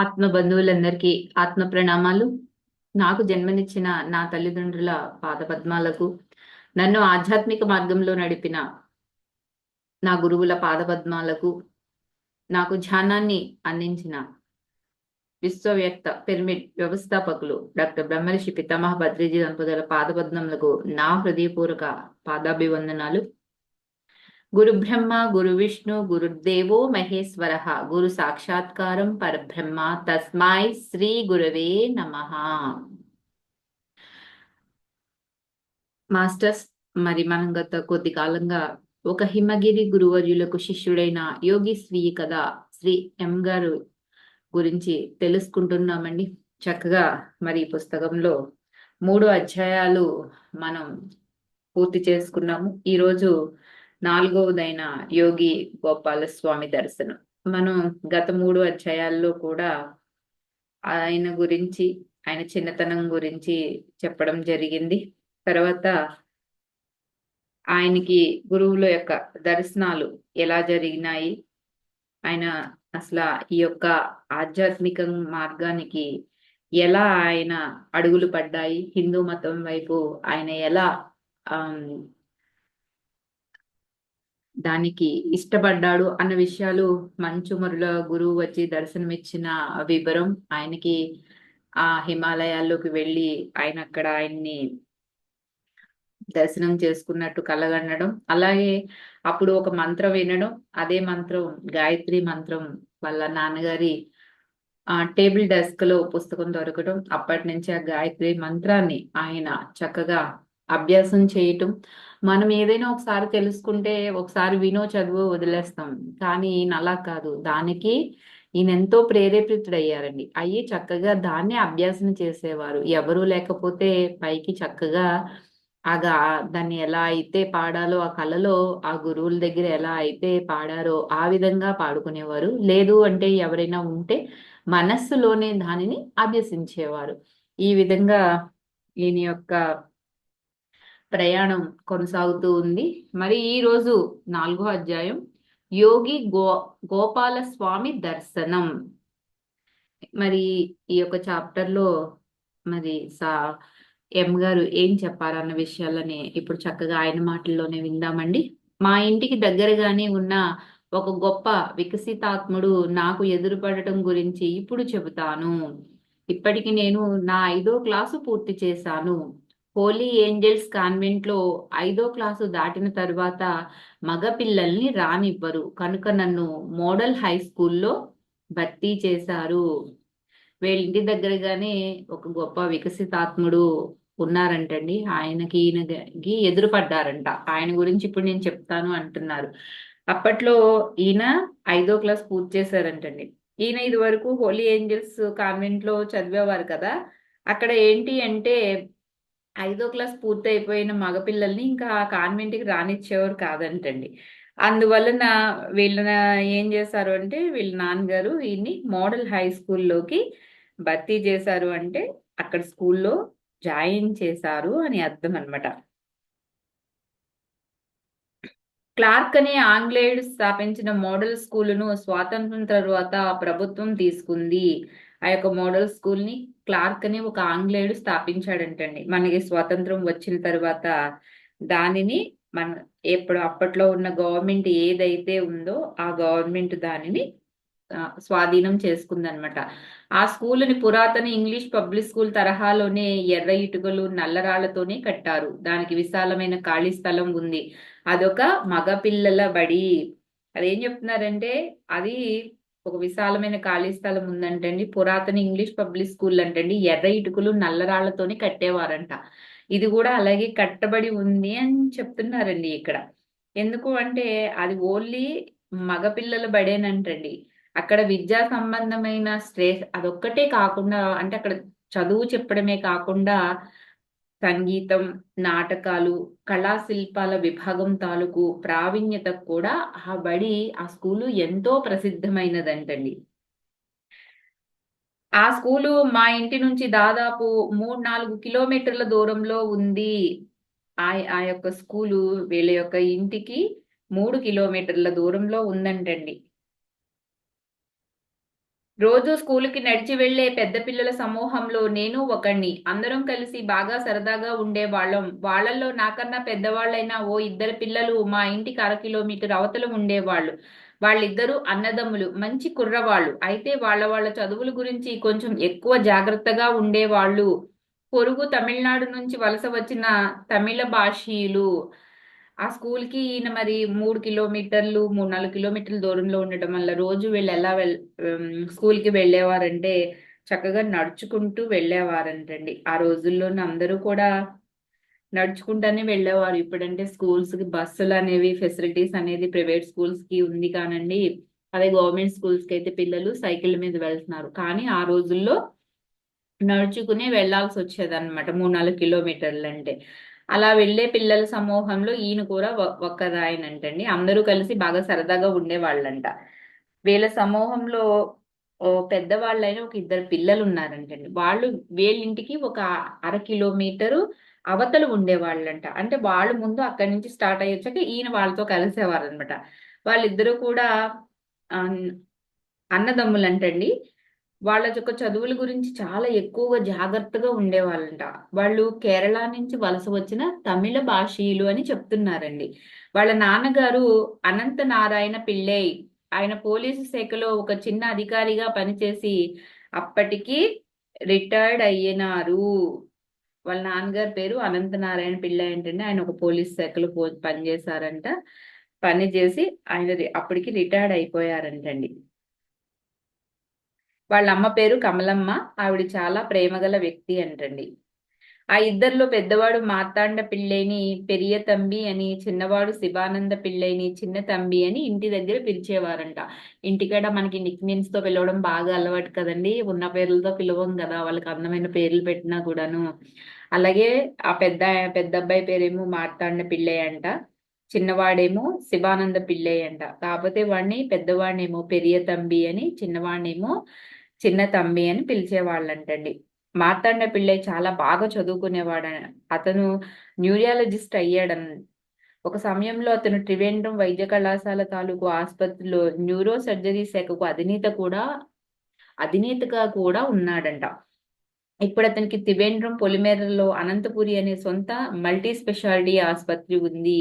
ఆత్మ బంధువులందరికీ ఆత్మ ప్రణామాలు. నాకు జన్మనిచ్చిన నా తల్లిదండ్రుల పాదపద్మాలకు నన్ను ఆధ్యాత్మిక మార్గంలో నడిపిన నా గురువుల పాదపద్మాలకు నాకు ధ్యానాన్ని అందించిన విశ్వవ్యక్త పిరమిడ్ వ్యవస్థాపకులు డాక్టర్ బ్రహ్మర్షి పితామహ భద్రిజీ దంపతుల పాదపద్మములకు నా హృదయపూర్వక పాదాభివందనాలు. గురు బ్రహ్మ గురు విష్ణు గురుదేవో మహేశ్వర. గురు సాక్షాత్కారం పరబ్రహ్మ. తస్మాయ్ శ్రీ గురవే నమ. మాస్టర్స్ మరి మనం గత కొద్ది కాలంగా ఒక హిమగిరి గురువర్యులకు శిష్యుడైన యోగి స్వీయ కథ శ్రీ ఎం గారు గురించి తెలుసుకుంటున్నామండి. చక్కగా మరి ఈ పుస్తకంలో మూడు అధ్యాయాలు మనం పూర్తి చేసుకున్నాము. ఈరోజు నాలుగవదైన యోగి గోపాలస్వామి దర్శనం. మనం గత మూడు అధ్యాయాల్లో కూడా ఆయన గురించి ఆయన చిన్నతనం గురించి చెప్పడం జరిగింది. తర్వాత ఆయనకి గురువుల యొక్క దర్శనాలు ఎలా జరిగినాయి? ఆయన అసలు ఈ యొక్క ఆధ్యాత్మిక మార్గానికి ఎలా ఆయన అడుగులు పడ్డాయి? హిందూ మతం వైపు ఆయన ఎలా దానికి ఇష్టపడ్డాడు అన్న విషయాలు మంచుమరుల గురువు వచ్చి దర్శనమిచ్చిన వివరం ఆయనకి ఆ హిమాలయాల్లోకి వెళ్ళి ఆయన అక్కడ ఆయన్ని దర్శనం చేసుకున్నట్టు కలగనడం అలాగే అప్పుడు ఒక మంత్రం వినడం అదే మంత్రం గాయత్రి మంత్రం వాళ్ళ నాన్నగారి ఆ టేబుల్ డెస్క్లో పుస్తకం దొరకడం అప్పటి నుంచి ఆ గాయత్రి మంత్రాన్ని ఆయన చక్కగా అభ్యాసం చేయటం మనం ఏదైనా ఒకసారి తెలుసుకుంటే ఒకసారి వినో చదువు వదిలేస్తాం. కానీ ఈయన అలా కాదు. దానికి ఈయన ఎంతో ప్రేరేపితుడయ్యారండి. అయ్యి చక్కగా దాన్ని అభ్యాసం చేసేవారు. ఎవరు లేకపోతే పైకి చక్కగా ఆగా దాన్ని ఎలా అయితే పాడాలో ఆ కళలో ఆ గురువుల దగ్గర ఎలా అయితే పాడారో ఆ విధంగా పాడుకునేవారు. లేదు అంటే ఎవరైనా ఉంటే మనస్సులోనే దానిని అభ్యసించేవారు. ఈ విధంగా ఈయన యొక్క ప్రయాణం కొనసాగుతూ ఉంది. మరి ఈ రోజు నాలుగో అధ్యాయం యోగి గో గోపాల స్వామి దర్శనం. మరి ఈ యొక్క చాప్టర్లో మరి సా ఎం గారు ఏం చెప్పారన్న విషయాలని ఇప్పుడు చక్కగా ఆయన మాటల్లోనే విందామండి. మా ఇంటికి దగ్గరగానే ఉన్న ఒక గొప్ప వికసితాత్ముడు నాకు ఎదురుపడటం గురించి ఇప్పుడు చెబుతాను. ఇప్పటికి నేను నా ఐదో క్లాసు పూర్తి చేశాను. హోలీ ఏంజల్స్ కాన్వెంట్లో ఐదో క్లాసు దాటిన తర్వాత మగపిల్లల్ని రానివ్వరు. కనుక నన్ను మోడల్ హై స్కూల్లో భర్తీ చేశారు. వీళ్ళింటి దగ్గరగానే ఒక గొప్ప వికసితాత్ముడు ఉన్నారంటండి. ఆయనకి ఈయనకి ఎదురుపడ్డారంట. ఆయన గురించి ఇప్పుడు నేను చెప్తాను అంటున్నారు. అప్పట్లో ఈయన ఐదో క్లాస్ పూర్తి చేశారంటండి. ఈయన ఇది వరకు హోలీ ఏంజల్స్ కాన్వెంట్లో చదివేవారు కదా. అక్కడ ఏంటి అంటే ఐదో క్లాస్ పూర్తి అయిపోయిన మగపిల్లల్ని ఇంకా ఆ కాన్వెంట్కి రానిచ్చేవారు కాదంటండి. అందువలన వీళ్ళ ఏం చేశారు అంటే వీళ్ళ నాన్నగారు ఈయన్ని మోడల్ హై స్కూల్లోకి భర్తీ చేశారు అంటే అక్కడ స్కూల్లో జాయిన్ చేశారు అని అర్థం అనమాట క్లార్క్ అనే ఆంగ్లేయుడు స్థాపించిన మోడల్ స్కూలును స్వాతంత్రం తర్వాత ప్రభుత్వం తీసుకుంది. ఆ యొక్క మోడల్ స్కూల్ని క్లార్క్ అని ఒక ఆంగ్లేయుడు స్థాపించాడంటండి. మనకి స్వాతంత్రం వచ్చిన తర్వాత దానిని మన ఎప్పుడు అప్పట్లో ఉన్న గవర్నమెంట్ ఏదైతే ఉందో ఆ గవర్నమెంట్ దానిని స్వాధీనం చేసుకుందనమాట ఆ స్కూల్ని పురాతన ఇంగ్లీష్ పబ్లిక్ స్కూల్ తరహాలోనే ఎర్ర ఇటుకలు నల్లరాళ్ళతోనే కట్టారు. దానికి విశాలమైన ఖాళీ స్థలం ఉంది. అదొక మగ పిల్లల బడి. అదేం చెప్తున్నారంటే అది ఒక విశాలమైన ఖాళీ స్థలం ఉందంటండి. పురాతన ఇంగ్లీష్ పబ్లిక్ స్కూల్ అంటండి. ఎర్ర ఇటుకలు నల్లరాళ్ళతోనే కట్టేవారంట. ఇది కూడా అలాగే కట్టబడి ఉంది అని చెప్తున్నారండి ఇక్కడ. ఎందుకు అంటే అది ఓన్లీ మగపిల్లల బడేనంటండి. అక్కడ విద్యా సంబంధమైన స్ట్రెస్ అదొక్కటే కాకుండా అంటే అక్కడ చదువు చెప్పడమే కాకుండా సంగీతం నాటకాలు కళాశిల్పాల విభాగం తాలూకు ప్రావీణ్యత కూడా ఆ బడి ఆ స్కూలు ఎంతో ప్రసిద్ధమైనదంటండి. ఆ స్కూలు మా ఇంటి నుంచి దాదాపు మూడు నాలుగు కిలోమీటర్ల దూరంలో ఉంది. ఆ ఆ యొక్క స్కూలు వీళ్ళ యొక్క ఇంటికి మూడు కిలోమీటర్ల దూరంలో ఉందంటండి. రోజు స్కూలుకి నడిచి వెళ్ళే పెద్ద పిల్లల సమూహంలో నేను ఒకణ్ణి. అందరం కలిసి బాగా సరదాగా ఉండేవాళ్ళం. వాళ్ళల్లో నాకన్నా పెద్దవాళ్ళైనా ఓ ఇద్దరు పిల్లలు మా ఇంటికి అర కిలోమీటర్ అవతల ఉండేవాళ్ళు. వాళ్ళిద్దరూ అన్నదమ్ములు మంచి కుర్రవాళ్ళు. అయితే వాళ్ళ వాళ్ళ చదువుల గురించి కొంచెం ఎక్కువ జాగ్రత్తగా ఉండేవాళ్ళు. పొరుగు తమిళనాడు నుంచి వలస వచ్చిన తమిళ భాషీయులు ఆ స్కూల్కి ఈయన మరి మూడు కిలోమీటర్లు మూడు నాలుగు కిలోమీటర్ల దూరంలో ఉండటం వల్ల రోజు వీళ్ళు ఎలా వెళ్ స్కూల్కి వెళ్ళేవారంటే చక్కగా నడుచుకుంటూ వెళ్ళేవారంటండి. ఆ రోజుల్లోనే అందరూ కూడా నడుచుకుంటానే వెళ్ళేవారు. ఇప్పుడంటే స్కూల్స్కి బస్సులు అనేవి ఫెసిలిటీస్ అనేది ప్రైవేట్ స్కూల్స్కి ఉంది కానండి. అదే గవర్నమెంట్ స్కూల్స్కి అయితే పిల్లలు సైకిల్ మీద వెళ్తున్నారు. కానీ ఆ రోజుల్లో నడుచుకునే వెళ్ళాల్సి వచ్చేది అనమాట మూడు నాలుగు కిలోమీటర్లు అంటే. అలా వెళ్ళే పిల్లల సమూహంలో ఈయన కూడా ఒక్కదాయనంటండి. అందరూ కలిసి బాగా సరదాగా ఉండేవాళ్ళంట. వీళ్ళ సమూహంలో ఓ పెద్దవాళ్ళైన ఒక ఇద్దరు పిల్లలు ఉన్నారంటండి వాళ్ళు వీళ్ళింటికి ఒక అర కిలోమీటరు అవతలు ఉండేవాళ్ళంట. అంటే వాళ్ళు ముందు అక్కడి నుంచి స్టార్ట్ అయ్యొచ్చాక ఈయన వాళ్ళతో కలిసేవారు అనమాట వాళ్ళిద్దరూ కూడా అన్నదమ్ములంటండి. వాళ్ళ యొక్క చదువుల గురించి చాలా ఎక్కువగా జాగ్రత్తగా ఉండేవాళ్ళంట. వాళ్ళు కేరళ నుంచి వలస వచ్చిన తమిళ భాషీయులు అని చెప్తున్నారండి. వాళ్ళ నాన్నగారు అనంత నారాయణ పిళ్ళై ఆయన పోలీసు శాఖలో ఒక చిన్న అధికారిగా పనిచేసి అప్పటికి రిటైర్డ్ అయ్యినారు. వాళ్ళ నాన్నగారి పేరు అనంత నారాయణ పిళ్ళై ఏంటంటే ఆయన ఒక పోలీస్ శాఖలో పనిచేశారంట. పని చేసి ఆయన అప్పటికి రిటైర్డ్ అయిపోయారంటండి. వాళ్ళ అమ్మ పేరు కమలమ్మ. ఆవిడ చాలా ప్రేమగల వ్యక్తి అంటండి. ఆ ఇద్దరిలో పెద్దవాడు మార్తాండ పిళ్ళైని పెరియ తంబి అని చిన్నవాడు శివానంద పిళ్ళైని చిన్న తంబి అని ఇంటి దగ్గర పిలిచేవారంట. ఇంటికాడ మనకి నిక్ నేమ్స్తో పిలవడం బాగా అలవాటు కదండి. ఉన్న పేర్లతో పిలవం కదా వాళ్ళకి అందమైన పేర్లు పెట్టినా కూడాను. అలాగే ఆ పెద్ద పెద్ద అబ్బాయి పేరేమో మార్తాండ పిళ్ళయ్య అంట. చిన్నవాడేమో శివానంద పిళ్ళయ్య అంట. కాకపోతే వాడిని పెద్దవాడినేమో పెరియ తంబి అని చిన్నవాడినేమో చిన్న తమ్మి అని పిలిచేవాళ్ళంటండి. మార్తాండ పిళ్ళై చాలా బాగా చదువుకునేవాడు అతను న్యూరియాలజిస్ట్ అయ్యాడని. ఒక సమయంలో అతను త్రివేంద్రం వైద్య కళాశాల తాలూకు ఆసుపత్రిలో న్యూరో సర్జరీ శాఖకు అధినేత కూడా అధినేతగా కూడా ఉన్నాడంట. ఇప్పుడు అతనికి త్రివేంద్రం పొలిమేరలో అనంతపురి అనే సొంత మల్టీ స్పెషాలిటీ ఆసుపత్రి ఉంది.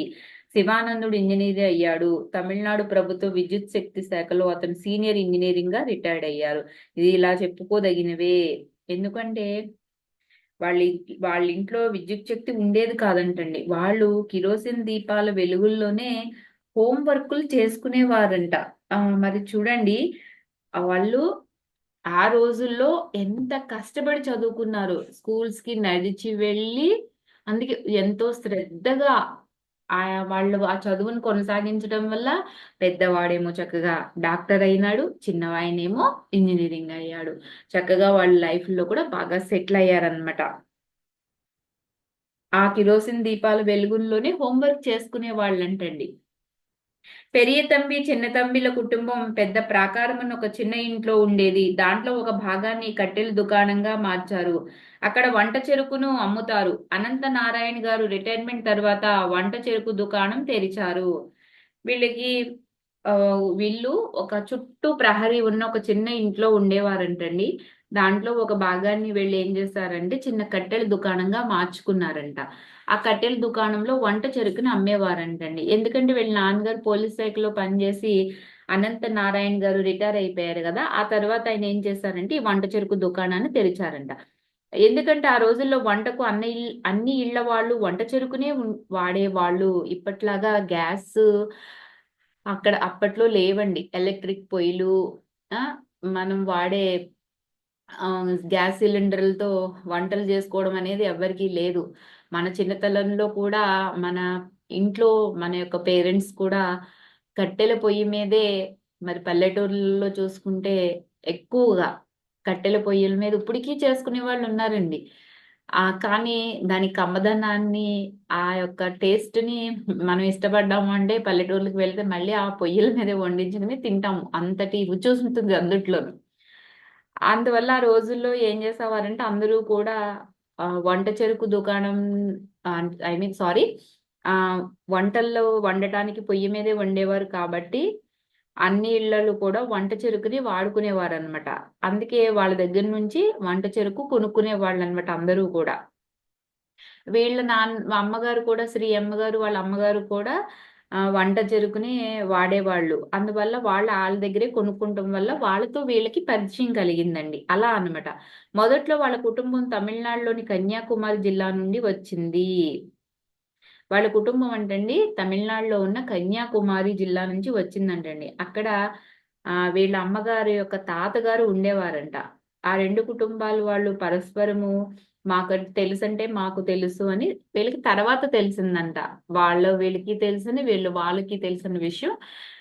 శివానందుడు ఇంజనీర్ అయ్యాడు. తమిళనాడు ప్రభుత్వ విద్యుత్ శక్తి శాఖలో అతను సీనియర్ ఇంజనీరింగ్గా రిటైర్డ్ అయ్యారు. ఇది ఇలా చెప్పుకోదగినవే. ఎందుకంటే వాళ్ళ వాళ్ళ ఇంట్లో విద్యుత్ శక్తి ఉండేది కాదంటండి. వాళ్ళు కిరోసిన్ దీపాల వెలుగుల్లోనే హోం వర్కులు చేసుకునేవారంట. మరి చూడండి. వాళ్ళు ఆ రోజుల్లో ఎంత కష్టపడి చదువుకున్నారు. స్కూల్స్కి నడిచి వెళ్ళి అందుకే ఎంతో శ్రద్ధగా ఆ వాళ్ళు ఆ చదువును కొనసాగించడం వల్ల పెద్దవాడేమో చక్కగా డాక్టర్ అయినాడు చిన్నవాయనేమో ఇంజనీరింగ్ అయ్యాడు. చక్కగా వాళ్ళ లైఫ్లో కూడా బాగా సెటిల్ అయ్యారనమాట ఆ కిరోసిన్ దీపాల వెలుగుల్లోనే హోంవర్క్ చేసుకునే వాళ్ళంటండి పెరియ తంబి చిన్న తంబిల కుటుంబం పెద్ద ప్రాకారం ఒక చిన్న ఇంట్లో ఉండేది. దాంట్లో ఒక భాగాన్ని కట్టెల దుకాణంగా మార్చారు. అక్కడ వంట చెరుకును అమ్ముతారు. అనంత నారాయణ గారు రిటైర్మెంట్ తర్వాత వంట చెరుకు దుకాణం తెరిచారు. వీళ్ళకి వీళ్ళు ఒక చుట్టూ ప్రహరీ ఉన్న ఒక చిన్న ఇంట్లో ఉండేవారంటండి. దాంట్లో ఒక భాగాన్ని వెళ్ళి ఏం చేస్తారంటే చిన్న కట్టెల దుకాణంగా మార్చుకున్నారంట. ఆ కట్టెల దుకాణంలో వంట చెరుకుని అమ్మేవారంటండి. ఎందుకంటే వీళ్ళ నాన్నగారు పోలీస్ శాఖలో పనిచేసి అనంత నారాయణ గారు రిటైర్ అయిపోయారు కదా ఆ తర్వాత ఆయన ఏం చేశారంటే ఈ వంట చెరుకు దుకాణాన్ని తెరిచారంట. ఎందుకంటే ఆ రోజుల్లో వంటకు అన్ని అన్ని ఇళ్ళ వాళ్ళు వంట చెరుకునే వాడేవాళ్ళు ఇప్పట్లాగా గ్యాస్ అక్కడ అప్పట్లో లేవండి. ఎలక్ట్రిక్ పొయ్యిలు మనం వాడే గ్యాస్ సిలిండర్లతో వంటలు చేసుకోవడం అనేది ఎవరికీ లేదు. మన చిన్నతనంలో కూడా మన ఇంట్లో మన యొక్క పేరెంట్స్ కూడా కట్టెల పొయ్యి మీదే మరి పల్లెటూర్లలో చూసుకుంటే ఎక్కువగా కట్టెల పొయ్యిల మీద ఇప్పటికీ చేసుకునే వాళ్ళు ఉన్నారండి. ఆ కానీ దాని కమ్మదనాన్ని ఆ యొక్క టేస్ట్ని మనం ఇష్టపడ్డాము అంటే పల్లెటూర్లకు వెళ్తే మళ్ళీ ఆ పొయ్యిల మీద వండించుకుని తింటాము. అంతటి రుచి ఉంటుంది అందుట్లోనూ. అందువల్ల ఆ రోజుల్లో ఏం చేసేవారంటే అందరూ కూడా వంట చెరుకు దుకాణం ఐ మీన్ సారీ ఆ వంటల్లో వండటానికి పొయ్యి మీదే వండేవారు కాబట్టి అన్ని ఇళ్ళలు కూడా వంట చెరుకుని వాడుకునేవారు అనమాట అందుకే వాళ్ళ దగ్గర నుంచి వంట చెరుకు కొనుక్కునే వాళ్ళు అనమాట అందరూ కూడా. వీళ్ళ నాన్న అమ్మగారు కూడా శ్రీ అమ్మగారు వాళ్ళ అమ్మగారు కూడా వంట చెరుకుని వాడేవాళ్ళు. అందువల్ల వాళ్ళ వాళ్ళ దగ్గరే కొనుక్కుంటాం వల్ల వాళ్ళతో వీళ్ళకి పరిచయం కలిగిందండి. అలా అనమాట మొదట్లో వాళ్ళ కుటుంబం తమిళనాడులోని కన్యాకుమారి జిల్లా నుండి వచ్చింది. వాళ్ళ కుటుంబం అంటండి తమిళనాడులో ఉన్న కన్యాకుమారి జిల్లా నుంచి వచ్చిందంటండి. అక్కడ వీళ్ళ అమ్మగారి యొక్క తాతగారు ఉండేవారంట. ఆ రెండు కుటుంబాలు వాళ్ళు పరస్పరము మాకు తెలుసు అంటే మాకు తెలుసు అని వీళ్ళకి తర్వాత తెలిసిందంట. వాళ్ళ వీళ్ళకి తెలుసని వీళ్ళు వాళ్ళకి తెలిసిన విషయం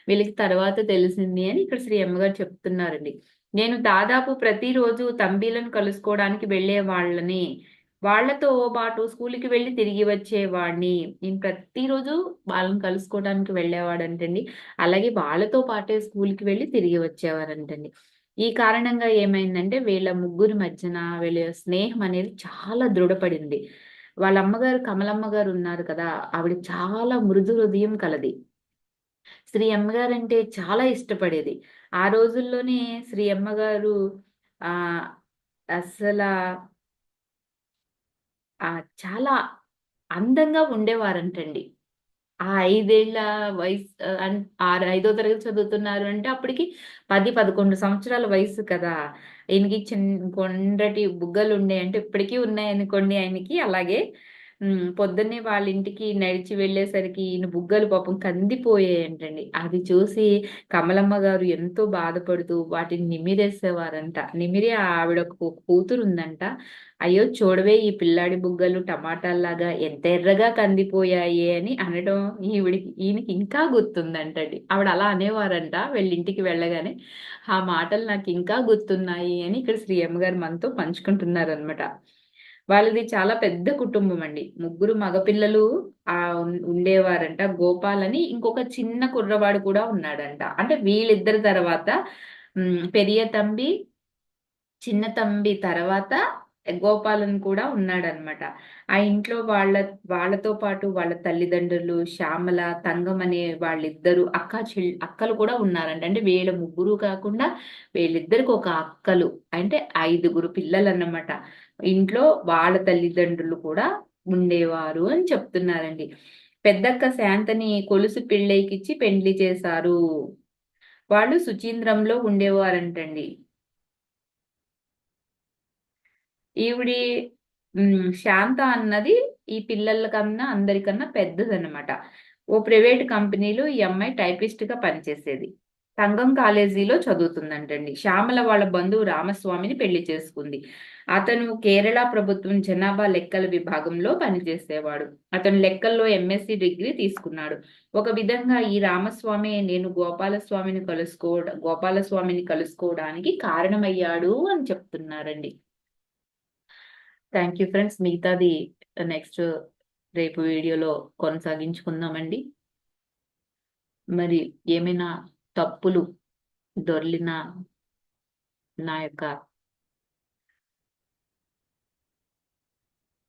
వీళ్ళకి తర్వాత తెలిసింది అని ఇక్కడ శ్రీ అమ్మగారు చెప్తున్నారండి. నేను దాదాపు ప్రతిరోజు తంబీలను కలుసుకోవడానికి వెళ్ళే వాళ్ళని వాళ్ళతో పాటు స్కూల్కి వెళ్ళి తిరిగి వచ్చేవాడిని. నేను ప్రతిరోజు వాళ్ళని కలుసుకోవడానికి వెళ్ళేవాడంటండి. అలాగే వాళ్ళతో పాటే స్కూల్కి వెళ్ళి తిరిగి వచ్చేవారంటండి. ఈ కారణంగా ఏమైందంటే వీళ్ళ ముగ్గురి మధ్యన వీళ్ళ స్నేహం అనేది చాలా దృఢపడింది. వాళ్ళ అమ్మగారు కమలమ్మ గారు ఉన్నారు కదా ఆవిడ చాలా మృదు హృదయం కలది. శ్రీ అమ్మగారు అంటే చాలా ఇష్టపడేది. ఆ రోజుల్లోనే శ్రీ అమ్మగారు ఆ అసలు ఆ చాలా అందంగా ఉండేవారంటండి. ఆ ఐదేళ్ళ వయసు ఆరు ఐదో తరగతి చదువుతున్నారు అంటే అప్పటికి పది పదకొండు సంవత్సరాల వయసు కదా. ఆయనకి చిన్న కొండటి బుగ్గలు ఉన్నాయి అంటే ఇప్పటికీ ఉన్నాయి అనుకోండి ఆయనకి. అలాగే పొద్దున్నే వాళ్ళ ఇంటికి నడిచి వెళ్ళేసరికి ఈయన బుగ్గలు పాపం కందిపోయాయంటండి. అది చూసి కమలమ్మ గారు ఎంతో బాధపడుతూ వాటిని నిమిరేసేవారంట. నిమిరి ఆవిడ కూతురు ఉందంట అయ్యో చూడవే ఈ పిల్లాడి బుగ్గలు టమాటాల్లాగా ఎంత ఎర్రగా కందిపోయాయి అని అనడం ఈవిడికి ఈయనకి ఇంకా గుర్తుందంటండి. ఆవిడ అలా అనేవారంట వెళ్ళింటికి వెళ్ళగానే. ఆ మాటలు నాకు ఇంకా గుర్తున్నాయి అని ఇక్కడ శ్రీ అమ్మగారు మనతో పంచుకుంటున్నారనమాట వాళ్ళది చాలా పెద్ద కుటుంబం అండి. ముగ్గురు మగపిల్లలు ఆ ఉండేవారంట. గోపాల్ అని ఇంకొక చిన్న కుర్రవాడు కూడా ఉన్నాడంట. అంటే వీళ్ళిద్దరి తర్వాత పెరియ తంబి చిన్న తంబి తర్వాత గోపాలన్ కూడా ఉన్నాడనమాట. ఆ ఇంట్లో వాళ్ళ వాళ్ళతో పాటు వాళ్ళ తల్లిదండ్రులు శ్యామల తంగం అనే వాళ్ళిద్దరు అక్క చెల్ అక్కలు కూడా ఉన్నారంట. అంటే వీళ్ళ ముగ్గురు కాకుండా వీళ్ళిద్దరికి ఒక అక్కలు అంటే ఐదుగురు పిల్లలు అన్నమాట ఇంట్లో వాళ్ళ తల్లిదండ్రులు కూడా ఉండేవారు అని చెప్తున్నారండి. పెద్దక్క శాంతని కొలుసు పిళ్ళైకిచ్చి పెండ్లి చేశారు. వాళ్ళు సుచీంద్రంలో ఉండేవారంటండి. ఈవిడి శాంత అన్నది ఈ పిల్లల కన్నా అందరికన్నా పెద్దదన్నమాట. ఓ ప్రైవేట్ కంపెనీలో ఈ అమ్మాయి టైపిస్ట్గా పనిచేసేది. సంగం కాలేజీలో చదువుతుందంటండి. శ్యామల వాళ్ళ బంధువు రామస్వామిని పెళ్ళి చేసుకుంది. అతను కేరళ ప్రభుత్వం జనాభా లెక్కల విభాగంలో పనిచేసేవాడు. అతను లెక్కల్లో ఎంఎస్సి డిగ్రీ తీసుకున్నాడు. ఒక విధంగా ఈ రామస్వామి నేను గోపాలస్వామిని కలుసుకో గోపాలస్వామిని కలుసుకోవడానికి కారణమయ్యాడు అని చెప్తున్నారండి. Thank you friends. మిగతాది నెక్స్ట్ రేపు వీడియోలో కొనసాగించుకుందామండి. మరి ఏమైనా తప్పులు దొర్లిన నా యొక్క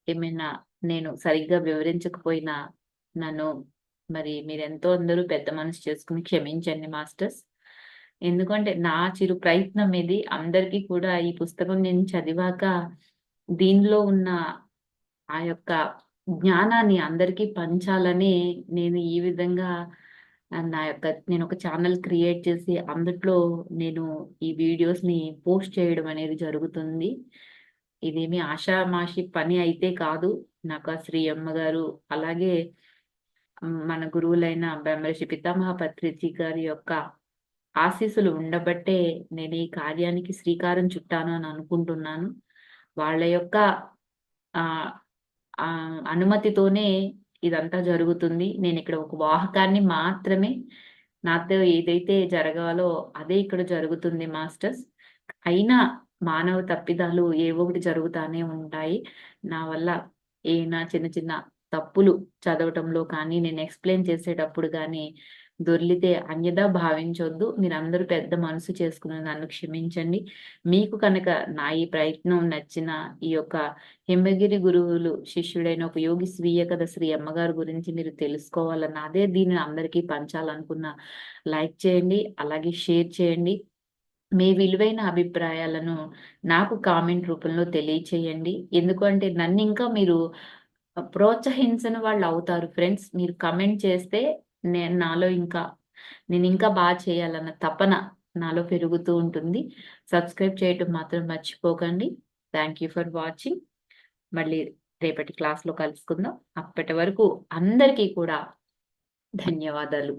ఏమైనా నేను సరిగ్గా వివరించకపోయినా నన్ను మరి మీరెంతో అందరూ పెద్ద మనసు చేసుకుని క్షమించండి మాస్టర్స్. ఎందుకంటే నా చిరు ప్రయత్నం ఇది. అందరికీ కూడా ఈ పుస్తకం నేను చదివాక దీనిలో ఉన్న ఆ యొక్క జ్ఞానాన్ని అందరికీ పంచాలని నేను ఈ విధంగా నా యొక్క నేను ఒక ఛానల్ క్రియేట్ చేసి అందుట్లో నేను ఈ వీడియోస్ని పోస్ట్ చేయడం అనేది జరుగుతుంది. ఇదేమి ఆషామాషి పని అయితే కాదు. నాకు ఆ శ్రీ అమ్మగారు అలాగే మన గురువులైన బ్రహ్మర్షి పితామహ పత్రిజీ గారి యొక్క ఆశీస్సులు ఉండబట్టే నేను ఈ కార్యానికి శ్రీకారం చుట్టాను అని అనుకుంటున్నాను. వాళ్ళ యొక్క అనుమతితోనే ఇదంతా జరుగుతుంది. నేను ఇక్కడ ఒక వాహకాన్ని మాత్రమే నాతో ఏదైతే జరగాలో అదే ఇక్కడ జరుగుతుంది మాస్టర్స్. అయినా మానవ తప్పిదాలు ఏవో ఒకటి జరుగుతానే ఉంటాయి. నా వల్ల ఏనా చిన్న చిన్న తప్పులు చదవటంలో కానీ నేను ఎక్స్ప్లెయిన్ చేసేటప్పుడు కానీ దొర్లితే అన్యదా భావించొద్దు. మీరందరూ పెద్ద మనసు చేసుకున్న నన్ను క్షమించండి. మీకు కనుక నా ఈ ప్రయత్నం నచ్చిన ఈ యొక్క హిమగిరి గురువులు శిష్యుడైన ఒక యోగి స్వీయ కథ శ్రీ అమ్మగారి గురించి మీరు తెలుసుకోవాలన్న అదే దీనిని అందరికీ పంచాలనుకున్న లైక్ చేయండి అలాగే షేర్ చేయండి. మీ విలువైన అభిప్రాయాలను నాకు కామెంట్ రూపంలో తెలియచేయండి. ఎందుకంటే నన్ను ఇంకా మీరు ప్రోత్సహించని వాళ్ళు అవుతారు ఫ్రెండ్స్. మీరు కమెంట్ చేస్తే నేను నాలో ఇంకా నేను ఇంకా బాగా చేయాలన్న తపన నాలో పెరుగుతూ ఉంటుంది. సబ్స్క్రైబ్ చేయటం మాత్రం మర్చిపోకండి. థ్యాంక్ యూ ఫర్ వాచింగ్ మళ్ళీ రేపటి క్లాస్లో కలుసుకుందాం. అప్పటి వరకు అందరికీ కూడా ధన్యవాదాలు.